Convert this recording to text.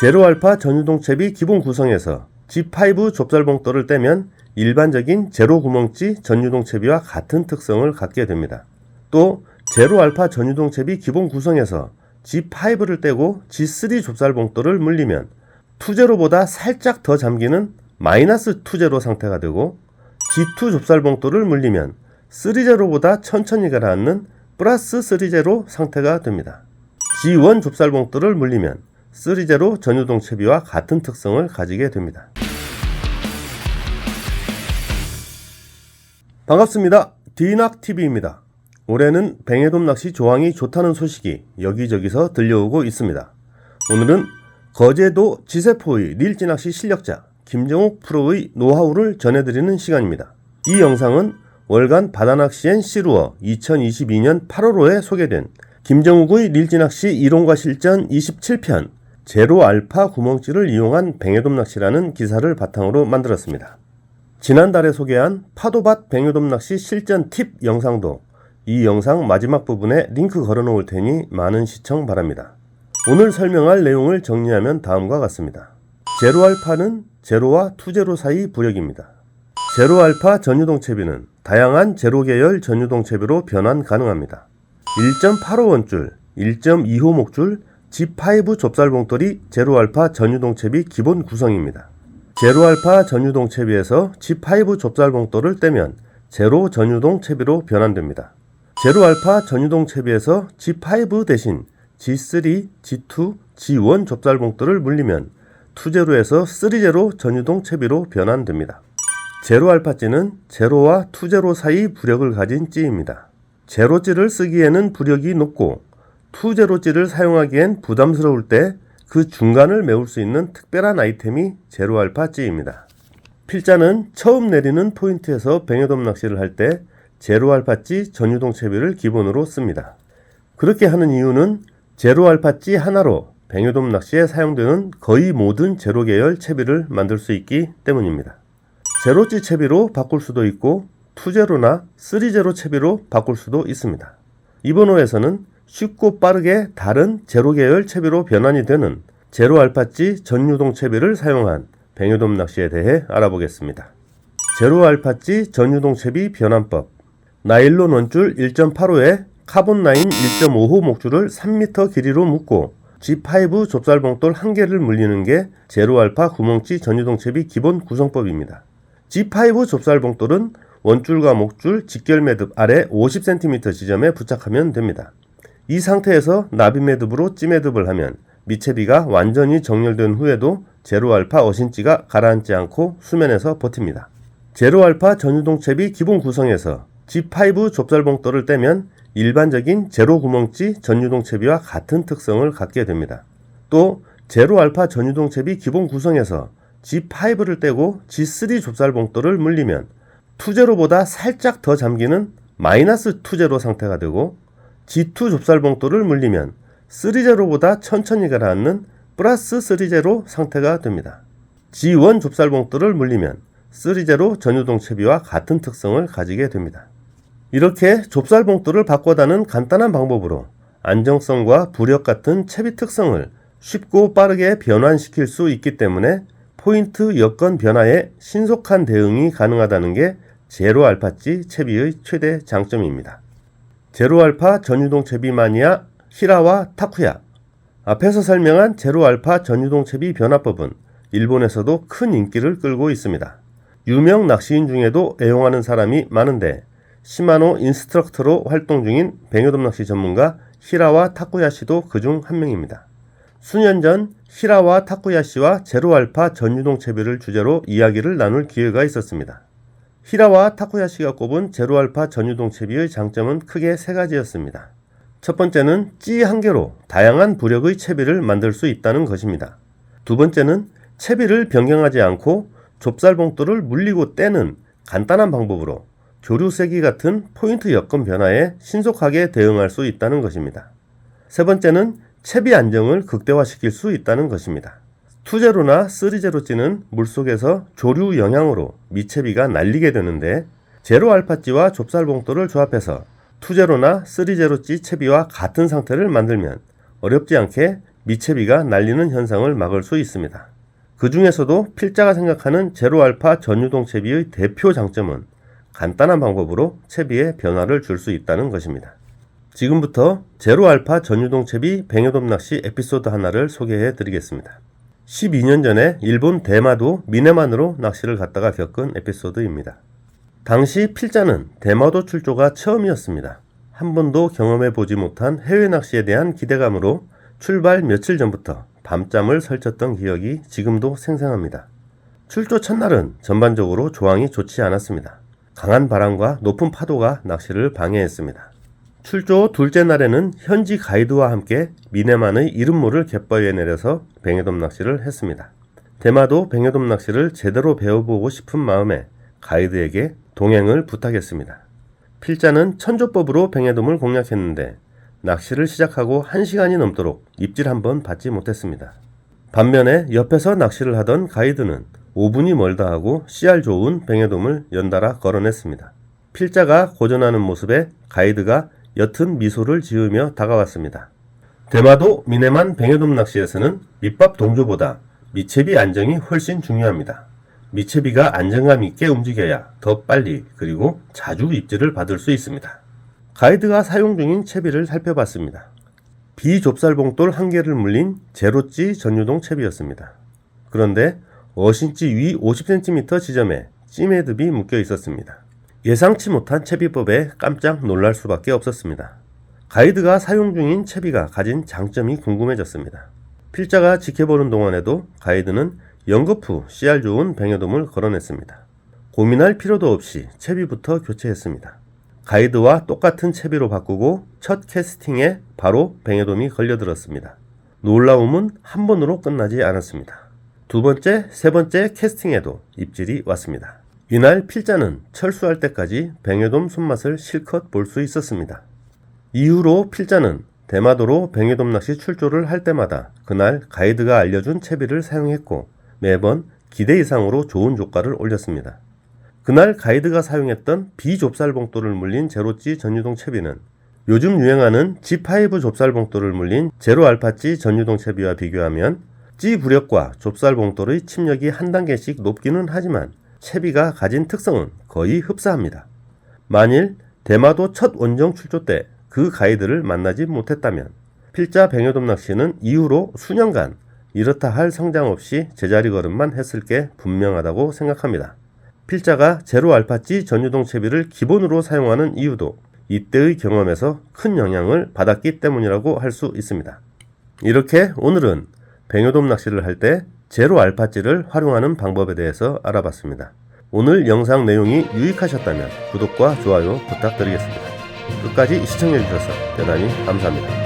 제로알파 전유동 챕이 기본 구성에서 G5 좁쌀봉돌을 떼면 일반적인 제로 구멍지 전유동 챕이와 같은 특성을 갖게 됩니다. 또 제로알파 전유동 챕이 기본 구성에서 G5를 떼고 G3 좁쌀봉돌을 물리면 투제로보다 살짝 더 잠기는 마이너스 투제로 상태가 되고 G2 좁쌀봉돌을 물리면 3제로보다 천천히 가라앉는 플러스 3제로 상태가 됩니다. G1 좁쌀봉돌을 물리면 3제로 전유동 채비와 같은 특성을 가지게 됩니다. 반갑습니다. 디낙TV입니다. 올해는 뱅에돔 낚시 조항이 좋다는 소식이 여기저기서 들려오고 있습니다. 오늘은 거제도 지세포의 릴지 낚시 실력자 김정욱 프로의 노하우를 전해드리는 시간입니다. 이 영상은 월간 바다낚시엔 시루어 2022년 8월호에 소개된 김정욱의 릴지 낚시 이론과 실전 27편 제로 알파 구멍찌를 이용한 뱅에돔 낚시라는 기사를 바탕으로 만들었습니다. 지난달에 소개한 파도밭 뱅에돔 낚시 실전 팁 영상도 이 영상 마지막 부분에 링크 걸어 놓을 테니 많은 시청 바랍니다. 오늘 설명할 내용을 정리하면 다음과 같습니다. 제로 알파는 제로와 투제로 사이 부력입니다. 제로 알파 전유동 채비는 다양한 제로 계열 전유동 채비로 변환 가능합니다. 1.85 원줄, 1.25 목줄, G5 좁쌀봉돌이 제로알파 전유동 채비 기본 구성입니다. 제로알파 전유동 채비에서 G5 좁쌀봉돌을 떼면 제로 전유동 채비로 변환됩니다. 제로알파 전유동 채비에서 G5 대신 G3, G2, G1 좁쌀봉돌을 물리면 투제로에서 3제로 전유동 채비로 변환됩니다. 제로알파찌는 제로와 투제로 사이 부력을 가진 찌입니다. 제로찌를 쓰기에는 부력이 높고 투제로찌를 사용하기엔 부담스러울 때 그 중간을 메울 수 있는 특별한 아이템이 제로알파 찌입니다. 필자는 처음 내리는 포인트에서 뱅에돔 낚시를 할 때 제로알파 찌 전유동 채비를 기본으로 씁니다. 그렇게 하는 이유는 제로알파 찌 하나로 뱅에돔 낚시에 사용되는 거의 모든 제로 계열 채비를 만들 수 있기 때문입니다. 제로찌 채비로 바꿀 수도 있고 투제로나 쓰리제로 채비로 바꿀 수도 있습니다. 이번 호에서는 쉽고 빠르게 다른 제로 계열 채비로 변환이 되는 제로 알파찌 전유동 채비를 사용한 뱅에돔 낚시에 대해 알아보겠습니다. 제로 알파찌 전유동 채비 변환법 나일론 원줄 1.85에 카본 라인 1.5호 목줄을 3m 길이로 묶고 G5 좁쌀봉돌 한 개를 물리는 게 제로 알파 구멍찌 전유동 채비 기본 구성법입니다. G5 좁쌀봉돌은 원줄과 목줄 직결 매듭 아래 50cm 지점에 부착하면 됩니다. 이 상태에서 나비 매듭으로 찌 매듭을 하면 미채비가 완전히 정렬된 후에도 제로알파 어신찌가 가라앉지 않고 수면에서 버팁니다. 제로알파 전유동 채비 기본 구성에서 G5 좁쌀봉돌을 떼면 일반적인 제로 구멍찌 전유동 채비와 같은 특성을 갖게 됩니다. 또 제로알파 전유동 채비 기본 구성에서 G5를 떼고 G3 좁쌀봉돌을 물리면 투제로보다 살짝 더 잠기는 마이너스 투제로 상태가 되고 G2 좁쌀봉돌을 물리면 3제로보다 천천히 가라앉는 플러스 3제로 상태가 됩니다. G1 좁쌀봉돌을 물리면 3제로 전유동 채비와 같은 특성을 가지게 됩니다. 이렇게 좁쌀봉돌을 바꿔다는 간단한 방법으로 안정성과 부력 같은 채비 특성을 쉽고 빠르게 변환시킬 수 있기 때문에 포인트 여건 변화에 신속한 대응이 가능하다는 게 제로 알파찌 채비의 최대 장점입니다. 제로알파 전유동 채비 마니아 히라와 타쿠야 앞에서 설명한 제로알파 전유동 채비 변화법은 일본에서도 큰 인기를 끌고 있습니다. 유명 낚시인 중에도 애용하는 사람이 많은데 시마노 인스트럭터로 활동 중인 뱅에돔 낚시 전문가 히라와 타쿠야 씨도 그중 한 명입니다. 수년 전 히라와 타쿠야 씨와 제로알파 전유동 채비를 주제로 이야기를 나눌 기회가 있었습니다. 히라와 타쿠야시가 꼽은 제로알파 전유동 채비의 장점은 크게 세 가지였습니다. 첫 번째는 찌 한 개로 다양한 부력의 채비를 만들 수 있다는 것입니다. 두 번째는 채비를 변경하지 않고 좁쌀봉돌을 물리고 떼는 간단한 방법으로 조류 세기 같은 포인트 여건 변화에 신속하게 대응할 수 있다는 것입니다. 세 번째는 채비 안정을 극대화시킬 수 있다는 것입니다. 투제로나 쓰리제로 찌는 물속에서 조류 영향으로 미채비가 날리게 되는데 제로 알파찌와 좁쌀봉돌을 조합해서 투제로나 쓰리제로찌 채비와 같은 상태를 만들면 어렵지 않게 미채비가 날리는 현상을 막을 수 있습니다. 그 중에서도 필자가 생각하는 제로 알파 전유동 채비의 대표 장점은 간단한 방법으로 채비에 변화를 줄 수 있다는 것입니다. 지금부터 제로 알파 전유동 채비 뱅에돔 낚시 에피소드 하나를 소개해 드리겠습니다. 12년 전에 일본 대마도 미네만으로 낚시를 갔다가 겪은 에피소드입니다. 당시 필자는 대마도 출조가 처음이었습니다. 한 번도 경험해 보지 못한 해외 낚시에 대한 기대감으로 출발 며칠 전부터 밤잠을 설쳤던 기억이 지금도 생생합니다. 출조 첫날은 전반적으로 조항이 좋지 않았습니다. 강한 바람과 높은 파도가 낚시를 방해했습니다. 출조 둘째 날에는 현지 가이드와 함께 미네만의 이름모를 갯바위에 내려서 뱅에돔 낚시를 했습니다. 대마도 뱅에돔 낚시를 제대로 배워보고 싶은 마음에 가이드에게 동행을 부탁했습니다. 필자는 천조법으로 뱅에돔을 공략했는데 낚시를 시작하고 1시간이 넘도록 입질 한 번 받지 못했습니다. 반면에 옆에서 낚시를 하던 가이드는 5분이 멀다 하고 씨알 좋은 뱅에돔을 연달아 걸어냈습니다. 필자가 고전하는 모습에 가이드가 옅은 미소를 지으며 다가왔습니다. 대마도 미네만 뱅에돔 낚시에서는 밑밥 동조보다 미채비 안정이 훨씬 중요합니다. 미채비가 안정감 있게 움직여야 더 빨리 그리고 자주 입질을 받을 수 있습니다. 가이드가 사용 중인 채비를 살펴봤습니다. 비좁쌀봉돌 한 개를 물린 제로찌 전유동 채비였습니다. 그런데 어신지 위 50cm 지점에 찌매듭이 묶여 있었습니다. 예상치 못한 채비법에 깜짝 놀랄 수밖에 없었습니다. 가이드가 사용 중인 채비가 가진 장점이 궁금해졌습니다. 필자가 지켜보는 동안에도 가이드는 연거푸 씨알 좋은 뱅에돔을 걸어냈습니다. 고민할 필요도 없이 채비부터 교체했습니다. 가이드와 똑같은 채비로 바꾸고 첫 캐스팅에 바로 뱅에돔이 걸려들었습니다. 놀라움은 한 번으로 끝나지 않았습니다. 두 번째, 세 번째 캐스팅에도 입질이 왔습니다. 이날 필자는 철수할 때까지 뱅에돔 손맛을 실컷 볼 수 있었습니다. 이후로 필자는 대마도로 뱅에돔 낚시 출조를 할 때마다 그날 가이드가 알려준 채비를 사용했고 매번 기대 이상으로 좋은 조가를 올렸습니다. 그날 가이드가 사용했던 비좁쌀 봉돌을 물린 제로찌 전유동 채비는 요즘 유행하는 G5 좁쌀 봉돌을 물린 제로 알파찌 전유동 채비와 비교하면 찌 부력과 좁쌀 봉돌의 침력이 한 단계씩 높기는 하지만 채비가 가진 특성은 거의 흡사합니다. 만일 대마도 첫 원정 출조 때 그 가이드를 만나지 못했다면 필자 뱅여돔 낚시는 이후로 수년간 이렇다 할 성장 없이 제자리 걸음만 했을 게 분명하다고 생각합니다. 필자가 제로 알파찌 전유동 채비를 기본으로 사용하는 이유도 이때의 경험에서 큰 영향을 받았기 때문이라고 할 수 있습니다. 이렇게 오늘은 뱅여돔 낚시를 할 때 제로 알파찌를 활용하는 방법에 대해서 알아봤습니다. 오늘 영상 내용이 유익하셨다면 구독과 좋아요 부탁드리겠습니다. 끝까지 시청해주셔서 대단히 감사합니다.